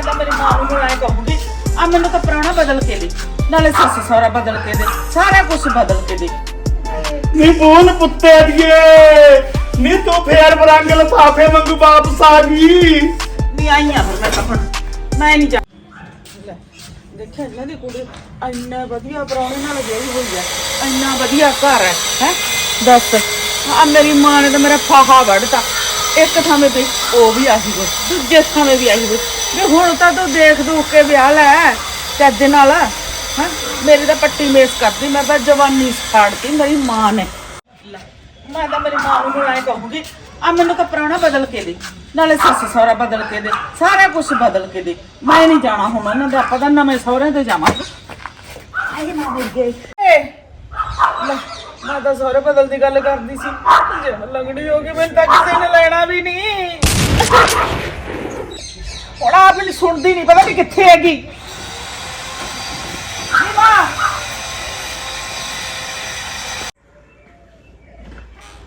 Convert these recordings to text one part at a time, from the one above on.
ਮੈਂ ਤਾਂ ਮੇਰੀ ਮਾਂ ਨੂੰ ਹੁਣ ਐ ਕਹੂੰਗੀ ਆ ਮੈਨੂੰ ਤਾਂ ਪ੍ਰਾਹੁਣਾ ਬਦਲ ਕੇ ਦੇ ਨਾਲੇ ਸੱਸ ਸਹੁਰਾ ਬਦਲ ਕੇ ਦੇ ਸਾਰਾ ਕੁਝ ਬਦਲ ਕੇ ਦੇ। ਨੀ ਬੋਲ ਪੁੱਤੇ ਦੀਏ ਨੀ ਤੂੰ ਫੇਰ ਬਰੰਗ ਲਫਾਫੇ ਵਾਂਗੂ ਵਾਪਸ ਆ ਗਈ। ਨਹੀਂ ਆਈਆਂ ਫਿਰ ਮੈਂ ਤਾਂ ਹੁਣ ਮੈਂ ਨਹੀਂ ਜਾ ਲੈ, ਦੇਖਿਆ ਇਹਨਾਂ ਦੀ ਕੁੜੀ ਇੰਨਾ ਵਧੀਆ ਪ੍ਰਾਹੁਣੇ ਨਾਲ ਵਿਆਹੀ ਹੋਈ ਆ ਇੰਨਾ ਵਧੀਆ ਘਰ ਹੈ ਹੈ? ਦੱਸ ਆ ਮੇਰੀ ਮਾਂ ਨੇ ਤਾਂ ਮੇਰਾ ਫਾਹਾ ਵੜਤਾ ਇੱਕ ਥਾਵੇਂ ਤੇ ਉਹ ਵੀ ਆਹੀ ਹੋ ਦੂਜੇ ਥਾਵੇਂ ਵੀ ਆਹੀ ਹੋ ਵੀ ਹੁਣ ਤਾਂ ਤੂੰ ਦੇਖ ਦੂਖ ਕੇ ਵਿਆਹ ਲੈ ਚੱਜ ਨਾਲ ਹਾਂ? ਮੇਰੀ ਤਾਂ ਪੱਟੀ ਮੇਸ ਕਰਦੀ ਮੈਂ ਤਾਂ ਜਵਾਨੀ ਛਾੜਤੀ ਮੇਰੀ ਮਾਂ ਨੇ। ਲੈ, ਮੈਂ ਤਾਂ ਮੇਰੀ ਮਾਂ ਨੂੰ ਐ ਕਹੂੰਗੀ ਆ ਮੈਨੂੰ ਤਾਂ ਪ੍ਰਾਹੁਣਾ ਬਦਲ ਕੇ ਦੇ ਨਾਲੇ ਸੱਸ ਸਹੁਰਾ ਬਦਲ ਕੇ ਦੇ ਸਾਰਾ ਕੁਝ ਬਦਲ ਕੇ ਦੇ। ਮੈਂ ਨਹੀਂ ਜਾਣਾ ਹੁਣ ਉਹਨਾਂ ਦੇ ਆਪਾਂ ਤਾਂ ਨਵੇਂ ਸਹੁਰੇ ਤੇ ਜਾਵਾਂਗੇ। ਆਏ ਨਾ ਮਿਲ ਗਏ। ਏ, ਲੈ, ਮੈਂ ਤਾਂ ਸਹੁਰੇ ਬਦਲ ਦੀ ਗੱਲ ਕਰਦੀ ਸੀ ਜੇ ਲੰਗੜੀ ਹੋ ਗਈ ਮੈਨੂੰ ਤਾਂ ਕਿਸੇ ਨੇ ਲੈਣਾ ਵੀ ਨਹੀਂ। ਆਪ ਮੈਨੂੰ ਸੁਣਦੀ ਨਹੀਂ ਪਤਾ ਨਹੀਂ ਕਿੱਥੇ ਹੈਗੀ।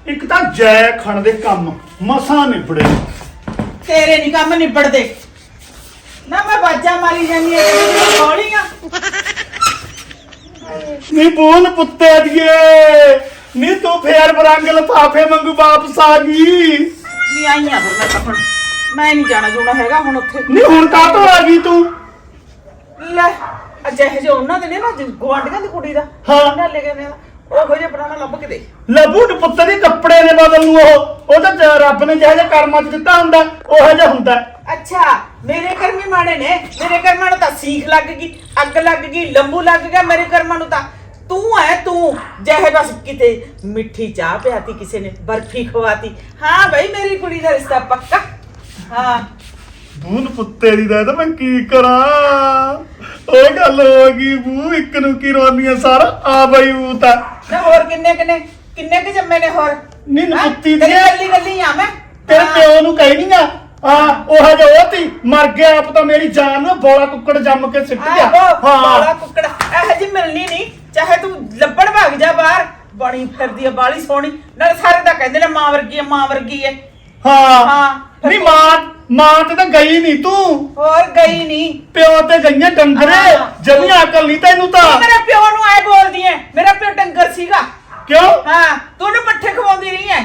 ਇੱਕ ਤਾਂ ਜੈ ਖਣ ਦੇ ਕੰਮ ਮਸਾਂ ਨਿਬੜੇ। ਤੇਰੇ ਨਹੀਂ ਕੰਮ ਨਿਬੜਦੇ। ਨਾ ਮੈਂ ਬਾਜਾ ਮਾਰੀ ਜਾਂਦੀ ਐ ਗੋਲੀਆਂ ਨੀ ਬੋਲ ਪੁੱਤੇ ਦੀਏ ਨੀ ਤੂੰ ਫੇਰ ਬਰੰਗ ਲਫਾਫੇ ਵਾਂਗੂ ਵਾਪਸ ਆ ਗਈ। ਨਹੀਂ ਆਈਆਂ ਫਿਰ ਮੈਂ ਹੁਣ। ਮੈਂ ਨਹੀਂ ਜਾਣਾ ਜੂਣਾ ਹੈਗਾ ਹੁਣ ਉੱਥੇ ਨੀ ਹੁਣ ਕਾਹਤੋਂ ਆ ਗਈ ਤੂੰ? ਲੈ ਅਜਿਹੇ ਜੇ ਉਹਨਾਂ ਦੇ ਨੇ ਨਾ ਗਵਾਂਢੀਆਂ ਦੀ ਕੁੜੀ ਦਾ ਹਾਂ। ਉਹਨਾਂ ਲੈ ਕੇ ਨੇ ਉਹ ਜੇ ਬਣਾਉਣਾ ਲੱਭ ਕੇ ਦੇ ਲੱਭੂ ਨੀ ਪੁੱਤ ਦੇ ਕੱਪੜੇ ਨੇ ਬਦਲ ਨੂੰ ਉਹ। ਉਹ ਤਾਂ ਜ- ਰੱਬ ਨੇ ਜਿਹੋ ਜਿਹਾ ਕਰਮਾਂ ਚ ਦਿੱਤਾ ਹੁੰਦਾ ਉਹੋ ਜਿਹਾ ਹੁੰਦਾ। ਅੱਛਾ ਮੇਰੇ ਕਰਮੀ ਮਾੜੇ ਨੇ ਮੇਰੇ ਕਰਮਾਂ ਨੂੰ ਤਾਂ ਸੀਖ ਲੱਗ ਗਈ ਅੱਗ ਲੱਗ ਗਈ ਲੰਬੂ ਲੱਗ ਗਿਆ ਮੇਰੇ ਕਰਮਾਂ ਨੂੰ ਤਾਂ। ਤੂੰ ਹੈ ਤੂੰ ਜਿਹੇ ਬਸ ਕਿਤੇ ਮਿੱਠੀ ਚਾਹ ਪਿਆਤੀ ਕਿਸੇ ਨੇ ਬਰਫੀ ਖਵਾਤੀ। ਹਾਂ ਭਾਈ ਮੇਰੀ ਕੁੜੀ ਦਾ ਰਿਸ਼ਤਾ ਪੱਕਾ। ਹਾਂ। ਬੂਨ ਪੁੱਤੇ ਦੀ ਦਾ ਤਾਂ ਮੈਂ ਕੀ ਕਰਾਂ? ਉਹ ਗੱਲ ਹੋ ਗਈ ਬੂ ਇੱਕ ਨੂੰ ਕੀ ਰੋਨੀਆਂ ਸਾਰਾ? ਆ ਬਈ ਉਹ ਤਾਂ। ਨਾ ਹੋਰ ਕਿੰਨੇ ਕਿੰਨੇ ਕਿੰਨੇ ਕਿ ਜੰਮੇ ਨੇ ਹੋਰ? ਨੀ ਹੈਂ? ਤੇਰੀ ਦੀ ਗੱਲੀ ਗੱਲੀ ਆ ਮੈਂ। ਤੇਰੇ ਹਾਂ। ਪਿਓ ਨੂੰ ਕਹਿ ਨਹੀਂ ਆ। ਆ ਉਹ ਜਿਹਾ ਉਹ ਤੀ ਮਰ ਗਿਆ ਆਪ ਤਾਂ ਮੇਰੀ ਜਾਨ ਨੂੰ ਬੋਲਾ ਕੁੱਕੜ ਜੰਮ ਕੇ ਸਿੱਟ ਗਿਆ। ਆਹੋ ਬਾਲਾ ਹਾਂ ਕੁੱਕੜ। ਇਹ ਜੀ ਮਿਲਣੀ ਨਹੀਂ। ਚਾਹੇ ਤੂੰ ਲੱਭਣ ਭੱਗ ਜਾ ਬਾਹਰ ਬਣੀ ਫਿਰਦੀ ਆ ਬਾਲੀ ਸੋਹਣੀ। ਨਾਲ ਸਾਰੇ ਤਾਂ ਕਹਿੰਦੇ ਨੇ ਮਾਂ ਵਰਗੀ ਆ ਮਾਂ ਵਰਗੀ ਐ ਹਾਂ। ਹਾਂ। ਨਹੀਂ ਮਾਂ ਮਾਂ ਤੇ ਤਾਂ ਗਈ ਨਹੀਂ ਤੂੰ। ਹੋਰ ਗਈ ਨਹੀਂ ਪਿਓ ਤੇ ਗਈਆਂ ਡੰਗਰੇ। ਹਾਂ। ਜਮੀ ਅਕਲ ਨਹੀਂ ਤੈਨੂੰ ਤਾਂ। ਤੂੰ ਮੇਰੇ ਪਿਓ ਨੂੰ ਐ ਬੋਲਦੀ ਐ। ਮੇਰਾ ਪਿਓ ਡੰਗਰ ਸੀਗਾ। ਕਿਉਂ? ਹਾਂ ਤੂੰ ਉਹਨੂੰ ਪੱਠੇ ਖਵਾਉਂਦੀ ਰਹੀ ਐ।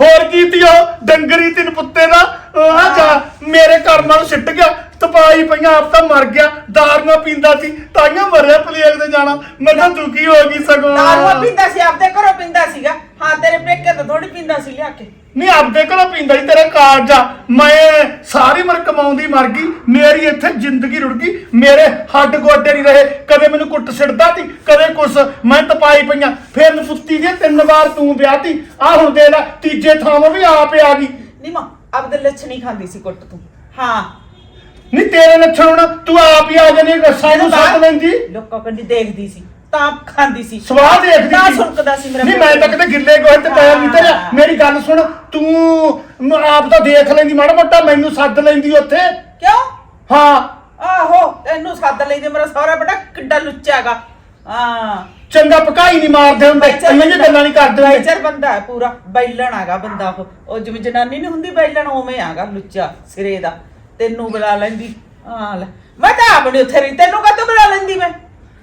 ਹੋਰ ਕੀ ਤੀ ਉਹ? ਡੰਗਰੀ ਤਿੰਨ ਪੁੱਤੇ ਦਾ। ਆ ਜਾ ਮੇਰੇ ਕਰਮਾਂ ਨੂੰ ਸਿੱਟ ਗਿਆ। ਤਪਾਈ ਪਈਆਂ ਆਪ ਤਾਂ ਮਰ ਗਿਆ। ਦਾਰੂਆਂ ਪੀਂਦਾ ਸੀ। ਤਾਈਆਂ ਮਰਿਆ ਪਲੇਗ ਤੇ ਜਾਣਾ। ਮੈਂ ਤਾਂ ਦੁਖੀ ਹੋ ਗਈ ਸਗੋਂ। ਦਾਰੂ ਪੀਂਦਾ ਸੀ ਆਪਦੇ ਘਰੋਂ ਪੀਂਦਾ ਸੀਗਾ। ਹਾਂ ਤੇਰੇ ਪੇਕੇ ਤੋਂ ਥੋੜੀ ਪੀਂਦਾ ਸੀ ਲਿਆ ਕੇ। ਨਹੀਂ ਆਪਦੇ ਕੋਲੋਂ ਪੀਂਦਾ ਸੀ ਤੇਰਾ ਕਾਰਜ ਆ ਮੈਂ ਸਾਰੀ ਉਮਰ ਕਮਾਉਂਦੀ ਮਰ ਗਈ ਮੇਰੀ ਇੱਥੇ ਜ਼ਿੰਦਗੀ ਰੁੜ ਗਈ ਮੇਰੇ ਹੱਡ ਗੋਡੇ ਨਹੀਂ ਰਹੇ ਕਦੇ ਮੈਨੂੰ ਕੁੱਟ ਸਿੜਦਾ ਸੀ ਕਦੇ ਕੁਛ। ਮੈਂ ਤਪਾਈ ਪਈਆਂ ਫਿਰ ਨਫੁੱਤੀ ਦੀ ਤਿੰਨ ਵਾਰ ਤੂੰ ਵਿਆਹਤੀ ਆ ਹੁਣ ਦੇ ਲੈ ਤੀਜੇ ਥਾਂ ਵੀ ਆਪ ਆ ਗਈ। ਨਹੀਂ ਮਾਂ ਆਪਦੇ ਲੱਛਣੀ ਖਾਂਦੀ ਸੀ ਕੁੱਟ ਤੂੰ। ਹਾਂ। ਨਹੀਂ ਤੇਰੇ ਲੱਛਣ ਹੁਣ ਤੂੰ ਆਪ ਹੀ ਆ ਜਾਨੀ ਰੱਸਾ ਨੂੰ ਸੱਤ ਲੈਂਦੀ। ਲੋਕਾਂ ਕੰਡੀ ਦੇਖਦੀ ਸੀ। ਤਾਂ ਖਾਂਦੀ ਸੀ। ਸਵਾਹ ਦੇਖਦੀ ਤਾਂ ਸੀ। ਸੁਣਕਦਾ ਸੀ ਮੇਰਾ ਨਹੀਂ ਮੈਂ ਤਾਂ ਕਿਤੇ ਗਿੱਲੇ ਗੋਹੇ ਤੇ ਪੈਰ ਨਹੀਂ ਹਾਂ। ਮੇਰੀ ਗੱਲ ਸੁਣ ਤੂੰ ਮ- ਆਪ ਤਾਂ ਦੇਖ ਲੈਂਦੀ ਮਾੜਾ ਮੋਟਾ ਮੈਨੂੰ ਸੱਦ ਲੈਂਦੀ ਉੱਥੇ। ਕਿਉਂ? ਹਾਂ। ਆਹੋ ਤੈਨੂੰ ਸੱਦ ਲੈਂਦੇ ਮੇਰਾ ਸਹੁਰਾ ਬੇਟਾ ਕਿੱਡਾ ਲੁੱਚਾ ਹੈਗਾ। ਹਾਂ। ਚੰਗਾ ਪਕਾਈ ਨਹੀਂ ਮਾਰਦੇ ਹੁੰਦੇ। ਇੰਨੀਆਂ ਜਿਹੀਆਂ ਗੱਲਾਂ ਨਹੀਂ ਕਰਦੇ ਹੁੰਦੇ। ਬੈਚਰ ਬੰਦਾ ਹੈ ਪੂਰਾ। ਬੈਲਣ ਹੈਗਾ ਬੰਦਾ ਉਹ। ਉਹ ਜਿਵੇਂ ਜਨਾਨੀ ਨਹੀਂ ਹੁੰਦੀ ਬੈਲਣ ਉਵੇਂ ਹੈਗਾ ਲੁੱਚਾ ਸਿਰੇ ਦਾ। ਤੈਨੂੰ ਬੁਲਾ ਲੈਂਦੀ। ਹਾਂ ਲੈ। ਮੈਂ ਤਾਂ ਆਪ ਨੀ ਉੱਥੇ ਰਹੀ। ਤੈਨੂੰ ਕਾਹਤੋਂ ਬੁਲਾ ਲੈਂਦੀ ਮੈਂ?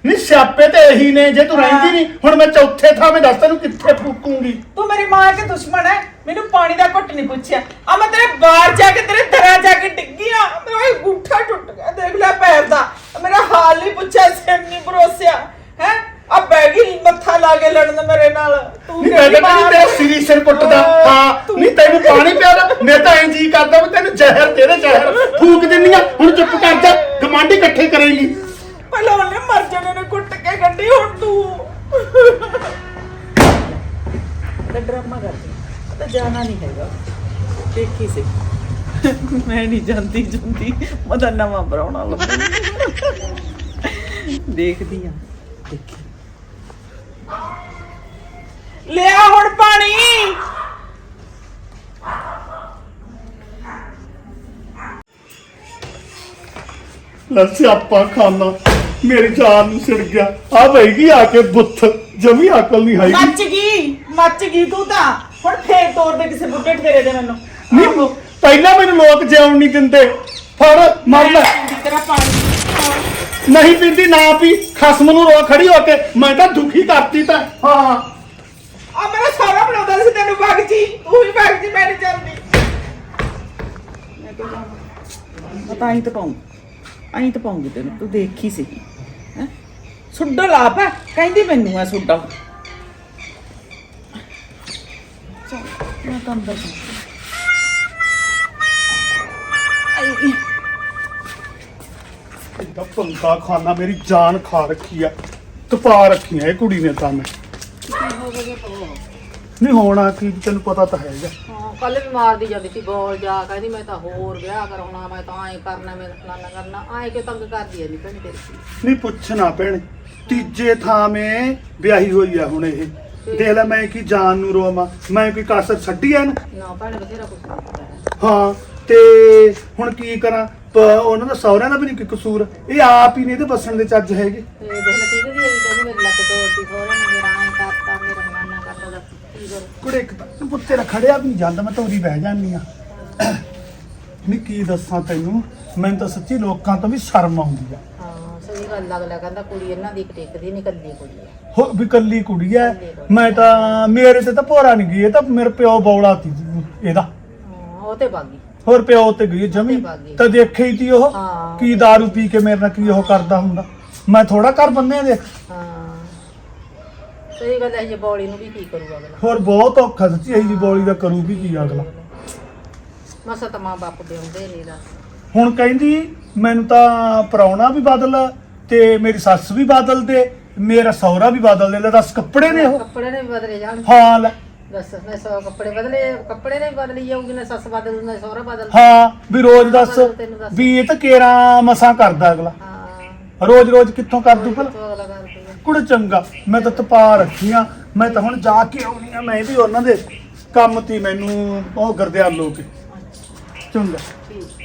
ਨਹੀਂ ਸਿਆਪੇ ਤੇ ਇਹੀ ਨੇ ਜੇ ਤੂੰ ਰਹਿੰਦੀ ਨਹੀਂ ਹੁਣ ਮੈਂ ਚੌਥੇ ਥਾਂ ਮੈਂ ਦੱਸ ਤੈਨੂੰ ਕਿੱਥੇ ਫੂਕੂੰਗੀ? ਤੂੰ ਮੇਰੀ ਮਾਂ ਕੇ ਦੁਸ਼ਮਣ ਹੈ? ਮੈਨੂੰ ਪਾਣੀ ਦਾ ਘੁੱਟ ਨਹੀਂ ਪੁੱਛਿਆ। ਆ ਮੈਂ ਤੇਰੇ ਬਾਹਰ ਜਾ ਕੇ ਤੇਰੇ ਦਰਾਂ ਜਾ ਕੇ ਡਿੱਗੀ ਆ। ਮੇਰਾ ਇਹ ਗੁੱਠਾ ਟੁੱਟ ਗਿਆ ਦੇਖ ਲੈ ਪੈਰ ਦਾ। ਮੇਰਾ ਹਾਲ ਨਹੀਂ ਪੁੱਛਿਆ ਸਿਰ ਨਹੀਂ ਭਰੋਸਿਆ ਹੈ? ਆ ਬੈਗੀ ਮੱਥਾ ਲਾ ਕੇ ਲੜਨ ਮੇਰੇ ਨਾਲ। ਤੂੰ ਨਹੀਂ ਮੈਂ ਤਾਂ ਮਾਂ ਤੇਰਾ ਹੈ? ਸਿਰੀ ਸਿਰ ਕੁੱਟਦਾ। ਹਾਂ, ਨਹੀਂ ਤੈਨੂੰ ਪਾਣੀ ਪਿਆਦਾ ਮੈਂ ਤਾਂ ਐਂ ਜੀ ਕਰਦਾ ਵੀ ਤੈਨੂੰ ਜ਼ਹਿਰ ਤੇਰੇ ਜ਼ਹਿਰ ਫੂਕ ਦਿੰਨੀ ਆ। ਹੁਣ ਚੁੱਪ ਕਰ ਜਾ ਗਮਾਂਡੀ ਇਕੱਠੇ ਕਰੇਂਗੀ। ਪਹਿਲਾਂ ਉਹਨੇ ਮਰ ਜਾਣੇ ਨੇ ਕੁੱਟ ਕੇ ਗੱਡੀ ਹੁਣ ਤੂੰ। ਤੇ ਡਰਾਮਾ ਕਰਦੀ ਤਾਂ ਜਾਣਾ ਨਹੀਂ ਹੈਗਾ। ਦੇਖੀ ਸੀ। ਮੈਂ ਨਹੀਂ ਜਾਂਦੀ ਜਾਂਦੀ। ਮੈਂ ਤਾਂ ਨਵਾਂ ਬਰਾਉਣਾ ਲੱਭੂ ਦੇਖਦੀ ਆ। ਦੇਖੀ। ਲਿਆ ਹੁਣ ਪਾਣੀ। ਲੱਸੇ ਆਪਾਂ ਖਾਨਾ। ਮੇਰੀ ਜਾਨ ਨੂੰ ਸਿਰ ਗਿਆ। ਆ ਬਈਗੀ ਆ ਕੇ ਬੁੱਥ। ਜਮੀ ਅਕਲ ਨਹੀਂ ਹੈਗੀ। ਮੱਚ ਗਈ ਮੱਚ ਗਈ ਤੂੰ ਤਾਂ। ਹੁਣ ਫੇਰ ਤੋੜ ਦੇ ਕਿਸੇ ਬੁੱਢੇ ਠੇਰੇ ਦੇ ਮੈਨੂੰ। ਨਹੀਂ ਪਹਿਲਾਂ ਮੈਨੂੰ ਲੋਕ ਜਿਉਣ ਨਹੀਂ ਦਿੰਦੇ। ਫੜ ਮਰ ਲੈ। ਪਾਣੀ। ਹਾਂ। ਨਹੀਂ ਪੀਂਦੀ ਨਾ ਪੀ। ਖਸਮ ਨੂੰ ਰੋ ਖੜੀ ਹੋ ਕੇ। ਮੈਂ ਤਾਂ ਦੁਖੀ ਕਰਤੀ ਤਾਂ। ਹਾਂ। ਆ ਮੇਰਾ ਸਾਰਾ ਬਣਾਉਂਦਾ ਸੀ ਤੈਨੂੰ ਬਾਗ ਜੀ। ਤੂੰ ਵੀ ਬਾਗ ਜੀ ਮੈਂ ਨਹੀਂ ਜਾਂਦੀ ਮੈਂ ਤਾਂ ਜਾਵਾਂ। ਮੈਂ ਤਾਂ ਪਾਉਂ। ਆਈ ਤਾਂ ਪਾਉਂਗੀ ਤੈਨੂੰ। ਤੂੰ ਦੇਖੀ ਹੈ ਸੁੱਡਾ ਲਾਪ ਹੈ ਕਹਿੰਦੀ ਮੈਨੂੰ ਆ ਸੁੱਡਾ ਚੱਲ ਮੈਂ ਤਾਂ ਅੰਦਰ ਜਾ ਆਈ ਇਹਦਾ ਪੰਗਾ ਖਾਨਾ ਮੇਰੀ ਜਾਨ ਖਾ ਰੱਖੀ ਆ ਤਪਾ ਰੱਖੀ ਆ ਇਹ ਕੁੜੀ ਨੇ ਤਾਂ ਮੈਂ। ਨਹੀਂ ਹੋਣਾ ਕੀ ਤੈਨੂੰ ਪਤਾ ਤਾਂ ਹੈਗਾ। ਹਾਂ ਕੱਲ ਵੀ ਮਾਰਦੀ ਜਾਂਦੀ ਸੀ ਬੋਲ ਜਾ ਕਹਿੰਦੀ ਮੈਂ ਤਾਂ ਹੋਰ ਵਿਆਹ ਕਰਾਉਣਾ ਮੈਂ ਤਾਂ ਐਂ ਕਰਨਾ ਮੈਂ ਫਲਾਨਾ ਕਰਨਾ ਐਂ ਕਿ ਤੰਗ ਕਰਦੀ ਐ ਨਹੀਂ ਭੈਣ ਤੇਰੀ? ਨਹੀਂ ਪੁੱਛਣਾ ਭੈਣ ਤੀਜੇ ਥਾਂ ਮੈਂ ਵਿਆਹੀ ਹੋਈ ਆ ਹੁਣ ਇਹ। ਦੇਖ ਲੈ ਮੈਂ ਕੀ ਜਾਨ ਨੂੰ ਰੋਵਾਂ ਮੈਂ ਕੋਈ ਕਾਸਰ ਛੱਡੀ ਐ ਨਾ ਨਾ ਭੈਣ ਬਥੇਰਾ ਕੁਛ ਕਰਦਾ ਹੈ। ਤੇ ਹੁਣ ਕੀ ਕਰਾਂ? ਪ- ਉਹਨਾਂ ਦਾ ਸਹੁਰਿਆਂ ਦਾ ਵੀ ਨਹੀਂ ਕੋਈ ਕਸੂਰ। ਇਹ ਆਪ ਹੀ ਨੇ ਇਹਦੇ ਬਸਣ ਦੇ ਚੱਜ ਹੈਗੇ। ਤੇ ਦੇਖ ਲੈ ਠੀਕ ਵੀ ਐਂ ਕਹਿੰਦੀ ਮੇਰੀ ਲੱਤ ਤੋੜਦੀ ਸੋਹਰੇ ਨੇ ਮੇਰਾ ਐਂ ਕਰਤਾ ਮੇਰਾ ਕਰਤਾ ਦਾ ਕੀ ਕਰ? ਕੁੜੇ ਇੱਕ ਤਾਂ ਪੁੱਤੇ ਦਾ ਖੜਿਆ ਵੀ ਨਹੀਂ ਜਾਂਦਾ ਮੈਂ ਤੋਰੀ ਬਹਿ ਜਾਂਦੀ ਆ ਨਹੀਂ ਕੀ ਦੱਸਾਂ ਤੈਨੂੰ ਮੈਨੂੰ ਤਾਂ ਸੱਚੀ ਲੋਕਾਂ ਤੋਂ ਵੀ ਸ਼ਰਮ ਆਉਂਦੀ ਆ। ਹਾਂ ਸਹੀ ਗੱਲ ਅਗਲਾ ਕਹਿੰਦਾ ਕੁੜੀ ਇਹਨਾਂ ਦੀ ਟਿਕਦੀ ਨਹੀਂ ਕੱਲੀ ਕੁੜੀ ਐ ਹੋ ਵੀ ਕੱਲੀ ਕੁੜੀ ਐ ਮੈਂ ਤਾਂ ਮੇਰੇ ਤੇ ਤਾਂ ਭੋਰਾ ਨਹੀਂ ਗਈ ਇਹ ਤਾਂ ਮੇਰੇ ਪਿਓ ਬੌਲਾ ਤੀ ਇਹਦਾ। ਹਾਂ ਉਹ ਤੇ ਬਾਗੀ। ਹੋਰ ਪਿਓ ਤੇ ਗਈ ਜਮੀ। ਬਾਗੀ। ਤਾਂ ਦੇਖੇ ਹੀ ਤੀ ਉਹ ਹਾਂ। ਕੀ दारू ਪੀ ਕੇ ਮੇਰੇ ਨਾਲ ਕੀ ਉਹ ਕਰਦਾ ਹੁੰਦਾ। ਮੈਂ ਥੋੜਾ ਕਰ ਬੰਨੇ ਦੇਖ। ਹਾਂ। ਸਹੀ ਗੱਲ ਹੈ ਜੇ ਬੋਲੀ ਨੂੰ ਵੀ ਕੀ ਕਰੂਗਾ ਅਗਲਾ। ਹੋਰ ਬਹੁਤ ਔਖਾ ਸੱਚੀ ਇਹੀ ਜੀ ਬੋਲੀ ਦਾ ਕਰੂਗੀ ਕੀ ਅਗਲਾ। ਮਸਾ ਤਾਂ ਮਾਂ ਬਾਪ ਦੇ ਹੁੰਦੇ ਨੇ ਦਾ ਹੁਣ ਕਹਿੰਦੀ ਮੈਨੂੰ ਤਾਂ ਪ੍ਰਾਹੁਣਾ ਵੀ ਬਦਲ ਤੇ ਮੇਰੀ ਸੱਸ ਵੀ ਬਦਲ ਦੇ ਮੇਰਾ ਸਹੁਰਾ ਵੀ ਬਦਲ ਦੇ ਲੈ ਦੱਸ ਕੱਪੜੇ ਨੇ ਉਹ। ਕੱਪੜੇ ਨੇ ਵੀ ਬਦਲੇ ਜਾਣ। ਹਾਂ ਲੈ। ਦੱਸ ਮੈਂ ਸੌ ਕੱਪੜੇ ਬਦਲੇ ਕੱਪੜੇ ਨੇ ਵੀ ਬਦਲੀ ਜਾਊਗੀ ਨਾ ਸੱਸ ਬਦਲ ਨਾ ਸਹੁਰਾ ਬਦਲ। ਹਾਂ ਵੀ ਰੋਜ਼ ਦੱਸ ਤੈਨੂੰ ਦੱਸ। ਵੀ ਇਹ ਤਾਂ ਕੇਰਾ ਮਸਾਂ ਕਰਦਾ ਅਗਲਾ। ਹਾਂ। ਰੋਜ਼ ਰੋਜ਼ ਕਿੱਥੋਂ ਕਰ ਦੂ ਭਲਾ? ਤੋਂ ਅਗਲਾ ਕਰ ਦੂਗਾ। ਕੁੜ ਚੰਗਾ ਮੈਂ ਤਾਂ ਤਪਾ ਰੱਖੀਆਂ ਮੈਂ ਤਾਂ ਹੁਣ ਜਾ ਕੇ ਆਉਣੀ ਆ ਮੈਂ ਵੀ ਉਹਨਾਂ ਦੇ ਕੰਮ ਤੀ ਮੈਨੂੰ ਉਹ ਗਰਦਿਆਲ ਲੋ ਕੇ ਚੰਗਾ ਠੀਕ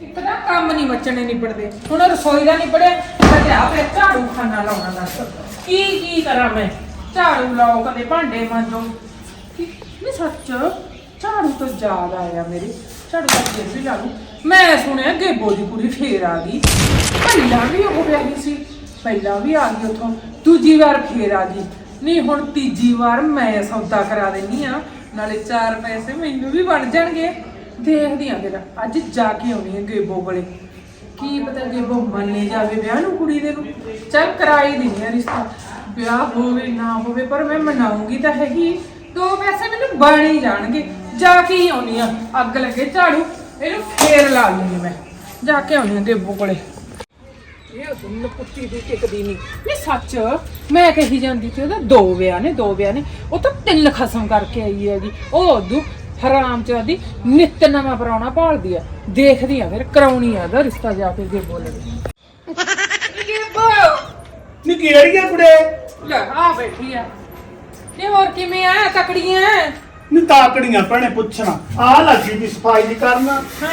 ਇੱਕ ਤਾਂ ਕੰਮ ਨਹੀਂ ਮੱਚਣੇ ਨਿਬੜਦੇ। ਹੁਣ ਰਸੋਈ ਦਾ ਨਿਬੜਿਆ ਕਦੇ ਆ ਝਾੜੂ ਖਾਨਾ ਲਾਉਣਾ ਦੱਸ। ਕੀ ਕੀ ਕਰਾਂ ਮੈਂ? ਝਾੜੂ ਲਾਓ, ਕਦੇ ਭਾਂਡੇ ਮਾਂਜੋ। ਨਹੀਂ ਸੱਚ, ਝਾੜੂ ਤੋਂ ਯਾਦ ਆਇਆ ਮੇਰੇ। ਝਾੜੂ ਤਾਂ ਫਿਰ ਵੀ ਲਾ ਲੂ ਮੈਂ ਸੁਣਿਆ ਗੇਬੋ ਦੀ ਕੁੜੀ ਫੇਰ ਆ ਗਈ। ਪਹਿਲਾਂ ਵੀ ਉਹ ਵਿਆਹੀ ਸੀ, ਪਹਿਲਾਂ ਵੀ ਆ ਗਈ ਉਥੋਂ। ਦੂਜੀ ਵਾਰ ਫੇਰ ਆ ਗਈ। ਨਹੀਂ, ਹੁਣ ਤੀਜੀ ਵਾਰ ਮੈਂ ਸੌਦਾ ਕਰਾ ਦੇਣੀ ਆ। ਨਾਲੇ ਚਾਰ ਪੈਸੇ ਮੈਨੂੰ ਵੀ ਬਣ ਜਾਣਗੇ। ਦੇਖਦੀ ਆ ਫਿਰ, ਅੱਜ ਜਾ ਕੇ ਆਉਣੀ ਹੈ ਗੇਬੋ ਕੋਲੇ। ਕੀ ਪਤਾ ਗੇਬੋ ਮੰਨੇ ਜਾਵੇ ਵਿਆਹ ਨੂੰ ਕੁੜੀ ਦੇ ਨੂੰ। ਚੱਲ ਕਰਾਈ ਦਿੰਦੀ ਆ ਰਿਸ਼ਤਾ। ਵਿਆਹ ਹੋਵੇ ਨਾ ਹੋਵੇ, ਪਰ ਮੈਂ ਮਨਾਉਂਗੀ ਤਾਂ ਹੈਗੀ ਦੋ ਪੈਸੇ ਮੈਨੂੰ ਬਣ ਹੀ ਜਾਣਗੇ। ਜਾ ਕੇ ਹੀ ਆਉਣੀ ਆ। ਅੱਗ ਲੱਗੇ ਝਾੜੂ, ਇਹਨੂੰ ਫੇਰ ਲਾ ਲੂੰਗੀ ਮੈਂ। ਜਾ ਕੇ ਆਉਣੀ ਆ ਗੇਬੋ ਕੋਲੇ। ਇਹ ਦੁੰਨ ਪੁੱਤੀ ਦੀ ਟਿਕਦੀ ਨਹੀਂ। ਨਹੀਂ, ਸੱਚ, ਮੈਂ ਕਹੀ ਜਾਂਦੀ ਸੀ, ਉਹਦਾ ਦੋ ਵਿਆਹ ਨੇ, ਦੋ ਵਿਆਹ ਨੇ। ਉਹ ਤਾਂ ਤਿੰਨ ਖਸਮ ਕਰਕੇ ਆਈ ਹੈਗੀ। ਉਹ ਉਦੋਂ ਹਰਾਮ ਚਾਦੀ ਨਿੱਤ ਨਵਾਂ ਪਰਾਉਣਾ ਭਾਲਦੀ ਆ। ਦੇਖਦੀ ਆ ਫਿਰ ਕਰਾਉਣੀ ਆ ਉਹਦਾ ਰਿਸ਼ਤਾ ਜਾ ਕੇ ਅੱਗੇ ਬੋਲਣੀ ਨੀ ਕਿਹੜੀ ਆ ਕੁੜੇ? ਲੈ ਆ ਬੈਠੀ ਆ। ਨਹੀਂ ਹੋਰ ਕਿਵੇਂ ਆ? ਤਕੜੀਆਂ ਨੀ ਤਾਕੜੀਆਂ ਭੈਣੇ ਪੁੱਛਣਾ। ਆ ਲੱਗੀ ਦੀ ਸਫ਼ਾਈ ਦੀ ਕਰਨ।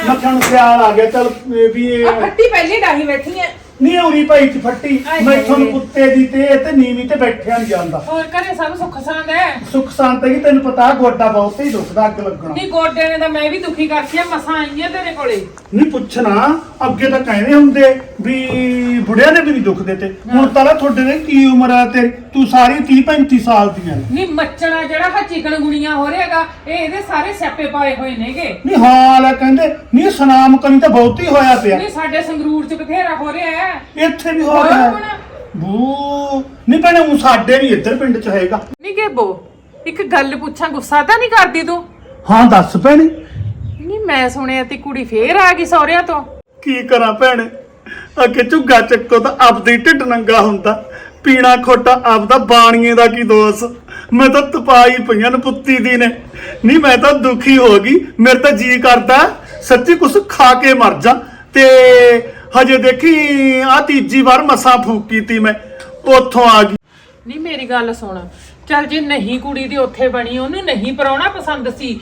ਮੱਖਣ ਨੂੰ ਖਿਆਲ ਆ ਗਿਆ ਚਲ ਵੀ ਆ ਇਹ ਫੱਟੀ ਪਹਿਲੇ ਡਾਹੀ ਬੈਠੀ ਆ ਨੀ ਉਰੀ ਭਾਈ ਚ ਫੱਟੀ ਆਏ ਮੈਂ ਹਾਏ। ਤੁਹਾਨੂੰ ਕੁੱਤੇ ਦੀ ਤੇ ਤੇ ਨੀਵੀਂ ਤੇ ਬੈਠਿਆ ਨਹੀਂ ਜਾਂਦਾ। ਹੋਰ ਘਰੇ ਸਭ ਸੁੱਖ ਸਾਂਦ ਹੈ ਸੁੱਖ ਸ਼ਾਂਤ ਹੈ ਤੈਨੂੰ ਪਤਾ ਗੋਡਾ ਬਹੁਤ ਹੀ ਦੁਖਦਾ ਅੱਗ ਲੱਗਣਾ। ਨਹੀਂ ਗੋਡੇ ਨੇ ਤਾਂ ਮੈਂ ਵੀ ਦੁਖੀ ਕਰਤੀ ਆ ਮਸਾਂ ਆਈ ਆ ਤੇਰੇ ਕੋਲੇ। ਨਹੀਂ ਪੁੱਛਣਾ ਅੱਗੇ ਤਾਂ ਕਹਿੰਦੇ ਹੁੰਦੇ ਵੀ ਬੁੜਿਆਂ ਦੇ ਵੀ ਨਹੀਂ ਦੁਖਦੇ ਤੇ। ਹੁਣ ਤਾਂ ਨਾ ਤੁਹਾਡੇ ਦੇ ਕੀ ਉਮਰ ਆ ਤੇਰੀ? ਤੂੰ ਸਾਰੀ 30 35 ਸਾਲ ਦੀਆਂ ਨੇ। ਨਹੀਂ ਮੱਚਣਾ ਜਿਹੜਾ ਹਾ ਚਿਕਨ ਗੁਣੀਆਂ ਹੋ ਰਿਹਾਗਾ ਇਹ ਇਹਦੇ ਸਾਰੇ ਸਿਆਪੇ ਪਾਏ ਹੋਏ ਨੇਗੇ। ਨਹੀਂ ਹਾਲ ਹੈ ਕਹਿੰਦੇ ਨਹੀਂ ਸਨਾਮ ਕਰੀ ਤਾਂ ਬਹੁਤ ਹੀ ਹੋਇਆ ਪਿਆ। ਨਹੀਂ ਸਾਡੇ ਸੰਗਰੂਰ ਚ ਬਥੇਰਾ ਹੋ ਰਿਹਾ ਹੈ। ਇੱਥੇ ਵੀ ਹੋ ਹੋਰ? ਬੂ। ਨਹੀਂ ਭੈਣੇ ਉਹ ਸਾਡੇ ਨਹੀਂ ਇੱਧਰ ਪਿੰਡ ਚ ਹੈਗਾ। ਨਹੀਂ ਗੇਬੋ ਇੱਕ ਗੱਲ ਪੁੱਛਾਂ ਗੁੱਸਾ ਤਾਂ ਨਹੀਂ ਕਰਦੀ ਤੂੰ? ਹਾਂ ਦੱਸ ਭੈਣੇ। ਨਹੀਂ ਮੈਂ ਸੁਣਿਆ ਤੇ ਕੁੜੀ ਫੇਰ ਆ ਗਈ ਸਹੁਰਿਆਂ ਤੋਂ। ਕੀ ਕਰਾਂ ਭੈਣੇ? ਅੱਗੇ ਝੁੱਗਾ ਚੱਕੋ ਤਾਂ ਆਪਦੀ ਢਿੱਡ ਨੰਗਾ ਹੁੰਦਾ। ਪੀਣਾ ਖੋਟਾ ਆਪਦਾ ਬਾਣੀਏ ਦਾ ਕੀ ਦੋਸ? ਮੈਂ ਤਾਂ ਤਪਾਈ ਪਈਆਂ ਨਪੁੱਤੀ ਦੀ ਨੇ। ਨਹੀਂ ਮੈਂ ਤਾਂ ਦੁਖੀ ਹੋ ਗਈ। ਮੇਰੇ ਤਾਂ ਜੀ ਕਰਦਾ ਸੱਚੀ ਕੁਛ ਖਾ ਕੇ ਮਰ ਜਾ। ਤੇ ਹਜੇ ਦੇਖੀ ਆ ਤੀਜੀ ਵਾਰ ਮਸਾਂ ਫੂਕ ਕੀਤੀ ਮੈਂ। ਉੱਥੋਂ ਆ ਗਈ। ਨਹੀਂ ਮੇਰੀ ਗੱਲ ਸੁਣ। ਚੱਲ ਜੇ ਨਹੀਂ ਕੁੜੀ ਦੀ ਉੱਥੇ ਬਣੀ ਉਹਨੂੰ ਨਹੀਂ ਪਰਾਉਣਾ ਪਸੰਦ ਸੀ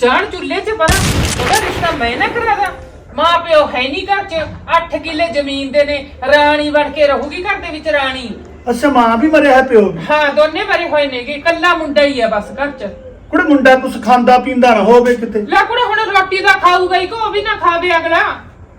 ਜਾਣ ਚੁੱਲ੍ਹੇ 'ਚ ਬਣਾ ਉਹਦਾ ਰਿਸ਼ਤਾ ਮੈਂ ਨਾ ਕਰਾਦਾ ਮਾਂ ਪਿਓ ਹੈ ਨਹੀਂ ਘਰ 'ਚ 8 ਕਿੱਲੇ ਜ਼ਮੀਨ ਦੇ ਨੇ ਰਾਣੀ ਬਣ ਕੇ ਰਹੂਗੀ ਘਰ ਦੇ ਵਿੱਚ ਰਾਣੀ। ਅੱਛਾ ਮਾਂ ਵੀ ਮਰਿਆ ਹੈ ਪਿਓ ਵੀ। ਹਾਂ ਦੋਨੇ ਮਰੇ ਹੋਏ ਨੇਗੇ ਇਕੱਲਾ ਮੁੰਡਾ ਹੀ ਆ ਬਸ ਘਰ 'ਚ। ਕੁੜੇ ਮੁੰਡਾ ਕੁਛ ਖਾਂਦਾ ਪੀਂਦਾ ਨਾ ਹੋਵੇ ਕਿਤੇ? ਲੈ ਕੁੜੇ ਹੁਣ ਰੋਟੀ ਦਾ ਖਾਊਗਾ ਹੀ ਕੋ ਵੀ ਨਾ ਖਾਵੇ ਅਗਲਾ।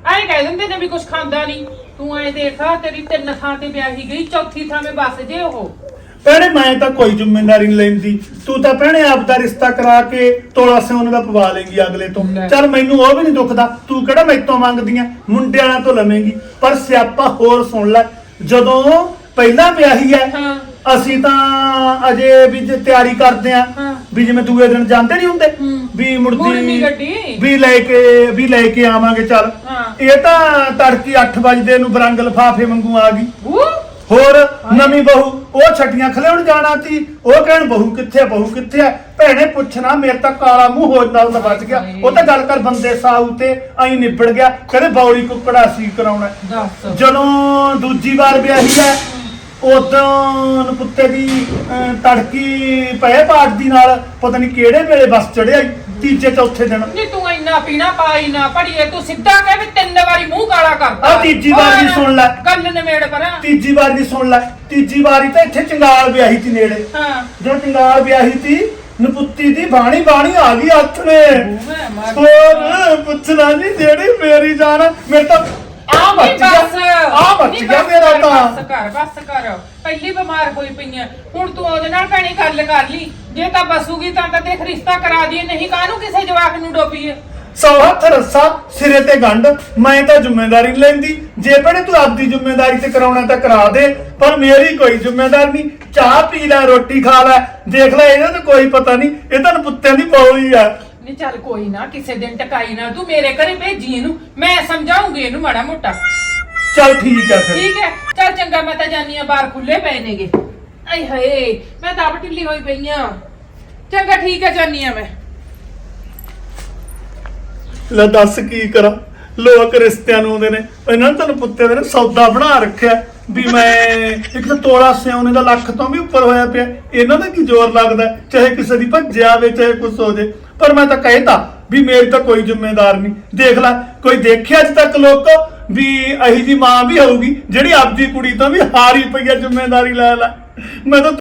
ਐਂ ਕਹਿ ਦਿੰਦੇ ਨੇ ਵੀ ਕੁਝ ਖਾਂਦਾ ਨਹੀਂ ਤੂੰ ਐਂ ਦੇਖਾ ਤੇਰੀ ਤਿੰਨ ਥਾਂ ਤੇ ਵਿਆਹੀ ਗਈ ਚੌਥੀ ਥਾਂ 'ਤੇ ਬਸ ਜੇ ਉਹ। ਭੈਣੇ ਮੈਂ ਤਾਂ ਕੋਈ ਜ਼ਿੰਮੇਵਾਰੀ ਨਹੀਂ ਲੈਂਦੀ। ਤੂੰ ਤਾਂ ਭੈਣੇ ਆਪ ਦਾ ਰਿਸ਼ਤਾ ਕਰਾ ਕੇ ਤੋਲਾ ਸਿਉਣ ਦਾ ਪਵਾ ਲੇਂਗੀ ਅਗਲੇ ਤੋਂ। ਲੈ। ਚੱਲ ਮੈਨੂੰ ਉਹ ਵੀ ਨਹੀਂ ਦੁਖਦਾ ਤੂੰ ਕਿਹੜਾ ਮੈਥੋਂ ਮੰਗਦੀਆਂ? ਮੁੰਡੇ ਵਾਲਿਆਂ ਤੋਂ ਲਵੇਂਗੀ। ਪਰ ਸਿਆਪਾ ਹੋਰ ਸੁਣ ਲੈ ਜਦੋਂ ਪਹਿਲਾਂ ਵਿਆਹੀ ਹਾਂ। ਅਸੀਂ ਤਾਂ ਅਜੇ ਵੀ ਜੇ ਤਿਆਰੀ ਕਰਦੇ ਆ ਹਾਂ। ਵੀ ਜਿਵੇਂ ਦੂਏ ਦਿਨ ਜਾਂਦੇ ਨਹੀਂ ਹੁੰਦੇ ਹੂੰ। ਵੀ ਮੁੜਦੀ ਮੁੜਦੀ ਗੱਡੀ। ਵੀ ਲੈ ਕੇ ਵੀ ਲੈ ਕੇ ਆਵਾਂਗੇ ਚੱਲ। ਹਾਂ। ਇਹ ਤਾਂ ਤੜਕੀ 8 ਵਜੇ ਨੂੰ ਬਰੰਗ ਲਫਾਫੇ ਵਾਂਗੂ ਆ ਗਈ। ਉਹ ਹੋਰ ਨਵੀਂ ਬਹੂ ਉਹ ਛੱਟੀਆਂ ਖਲਿਆਉਣ ਜਾਣਾ ਸੀ ਉਹ ਕਹਿਣ ਬਹੂ ਕਿੱਥੇ ਆ ਬਹੂ ਕਿੱਥੇ ਆ? ਭੈਣੇ ਪੁੱਛਣਾ ਮੇਰੇ ਤਾਂ ਕਾਲਾ ਮੂੰਹ ਹੋ ਨਾਲ ਦਾ ਬਚ ਗਿਆ। ਉਹ ਤਾਂ ਗੱਲ ਕਰ ਬੰਦੇ ਸਾਊ ਤੇ ਐਂ ਨਿਬੜ ਗਿਆ ਕਹਿੰਦੇ ਬੌਲੀ ਕੁੱਕੜਾ ਸੀ ਕਰਾਉਣਾ। ਦੱਸ। ਜਦੋਂ ਦੂਜੀ ਵਾਰ ਵਿਆਹੀ ਹੈ ਉਦੋਂ ਨਪੁੱਤੇ ਦੀ ਅਹ, ਤੜਕੀ ਪਏ ਪਾਟ ਦੀ ਨਾਲ ਪਤਾ ਨਹੀਂ ਕਿਹੜੇ ਵੇਲੇ ਬੱਸ ਚੜਿਆ ਤੀਜੇ ਚੌਥੇ ਦਿਨ। ਨਹੀਂ ਤੂੰ ਇੰਨਾ ਪੀਣਾ ਪਾਈ ਨਾ ਪੜੀਏ ਤੂੰ ਸਿੱਧਾ ਕਹਿ ਵੀ ਤਿੰਨ ਵਾਰੀ ਮੂੰਹ ਕਾਲਾ ਕਰਤਾ। ਆਹ ਤੀਜੀ ਵਾਰ ਵੀ ਸੁਣ ਲੈ। ਗੱਲ ਨਿਮੇੜ ਪਰਾਂ। ਤੀਜੀ ਵਾਰ ਦੀ ਸੁਣ ਲੈ। ਤੀਜੀ ਵਾਰੀ ਤਾਂ ਇੱਥੇ ਚੰਗਾਲ ਵਿਆਹੀ ਸੀ ਨੇੜੇ। ਹਾਂ। ਜਦੋਂ ਚੰਗਾਲ ਵਿਆਹੀ ਸੀ ਨਪੁੱਤੀ ਦੀ ਬਾਣੀ ਬਾਣੀ ਆ ਗਈ ਹੱਥ ਨੇ। ਮੈਂ ਮਰ ਹੋਰ ਪੁੱਛਣਾ ਨਹੀਂ ਜਿਹੜੀ ਮੇਰੀ ਜਾਨ ਮੇਰੇ ਤਾਂ ਆ ਨਹੀਂ ਬਚ ਗਿਆ ਆ ਬਚ ਨਹੀਂ ਗਿਆ ਬਸ ਮੇਰਾ ਕਰ, ਤਾਂ। ਬਸ ਕਰ ਬਸ ਕਰ। ਪਹਿਲੀ ਬਿਮਾਰ ਹੋਈ ਪਈਆਂ ਹੁਣ ਤੂੰ ਉਹਦੇ ਨਾਲ ਭੈਣੀ ਗੱਲ ਕਰ ਲਈ। ਜੇ ਤਾਂ ਬਸੂਗੀ ਤਾਂ ਤਾਂ ਦੇਖ ਰਿਸ਼ਤਾ ਕਰਾ ਦਈਏ ਨਹੀਂ ਕਾਹਨੂੰ ਕਿਸੇ ਜਵਾਕ ਨੂੰ ਡੋਬੀਏ? ਸੌ ਹੱਥ ਰੱਸਾ ਸਿਰੇ ਤੇ ਗੰਢ। ਮੈਂ ਤਾਂ ਜ਼ਿੰਮੇਵਾਰੀ ਲੈਂਦੀ। ਜੇ ਭੈਣੇ ਤੂੰ ਆਪਦੀ ਜ਼ਿੰਮੇਵਾਰੀ ਤੇ ਕਰਾਉਣਾ ਤਾਂ ਕਰਾ ਦੇ ਪਰ ਮੇਰੀ ਕੋਈ ਜ਼ਿੰਮੇਵਾਰੀ ਨਹੀਂ ਚਾਹ ਪੀ ਲੈ ਰੋਟੀ ਖਾ ਲੈ। ਦੇਖ ਲੈ ਇਹਦਾ ਤਾਂ ਕੋਈ ਪਤਾ ਨਹੀਂ ਇਹ ਤਾਂ ਪੁੱਤਿਆਂ ਦੀ ਬੋਲੀ ਆ। ਨਹੀਂ ਚੱਲ ਕੋਈ ਨਾ ਕਿਸੇ ਦਿਨ ਟਕਾਈ ਨਾ ਤੂੰ ਮੇਰੇ ਘਰੇ ਭੇਜੀ ਇਹਨੂੰ ਮੈਂ ਸਮਝਾਉਂਗੀ ਇਹਨੂੰ ਮਾੜਾ ਮੋਟਾ। ਚੱਲ ਠੀਕ ਹੈ ਫਿਰ। ਠੀਕ ਹੈ? ਚੱਲ ਚੰਗਾ ਮੈਂ ਤਾਂ ਜਾਨੀ ਆ ਬਾਹਰ ਖੁੱਲੇ ਪਏ ਨੇਗੇ। ਆਏ ਹਾਏ ਮੈਂ ਤਾਂ ਆਪ ਢਿੱਲੀ ਹੋਈ ਪਈ ਆ ਚੰਗਾ ਠੀਕ ਹੈ ਜਾਨੀ ਆ ਮੈਂ। ਲੈ ਦੱਸ ਕੀ ਕਰਾਂ? ਲੋਕ ਰਿਸ਼ਤਿਆਂ ਨੂੰ ਆਉਂਦੇ ਨੇ। ਇਹਨਾਂ ਨੇ ਤੁਹਾਨੂੰ ਪੁੱਤੇ ਦੇ ਨੇ ਸੌਦਾ ਬਣਾ ਰੱਖਿਆ। ਵੀ ਮੈਂ ਇੱਕ ਤਾਂ ਤੋਲਾ ਸਿਉਣੇ ਦਾ ਲੱਖ ਤੋਂ ਵੀ ਉੱਪਰ ਹੋਇਆ ਪਿਆ। ਇਹਨਾਂ ਦਾ ਕੀ ਜ਼ੋਰ ਲੱਗਦਾ? ਚਾਹੇ ਕਿਸੇ ਦੀ ਭੱਜਿਆ ਵੇ ਚਾਹੇ ਕੁਛ ਹੋ ਜੇ ਪਰ ਮੈਂ ਤਾਂ ਕਹਿਤਾ ਵੀ ਮੇਰੀ ਤਾਂ ਕੋਈ ਜ਼ਿੰਮੇਦਾਰ ਨਹੀਂ। ਦੇਖ ਲੈ, ਕੋਈ ਦੇਖਿਆ ਅੱਜ ਤੱਕ ਲੋਕ ਵੀ ਅਹੀ ਜੀ ਮਾਂ ਵੀ ਹੋਊਗੀ, ਜਿਹੜੀ ਆਪਦੀ ਕੁੜੀ ਤੋਂ ਵੀ ਹਾਰੀ ਪਈ ਹੈ, ਜ਼ਿੰਮੇਦਾਰੀ ਲੈ ਲੈ। ਮੈਂ ਤਾਂ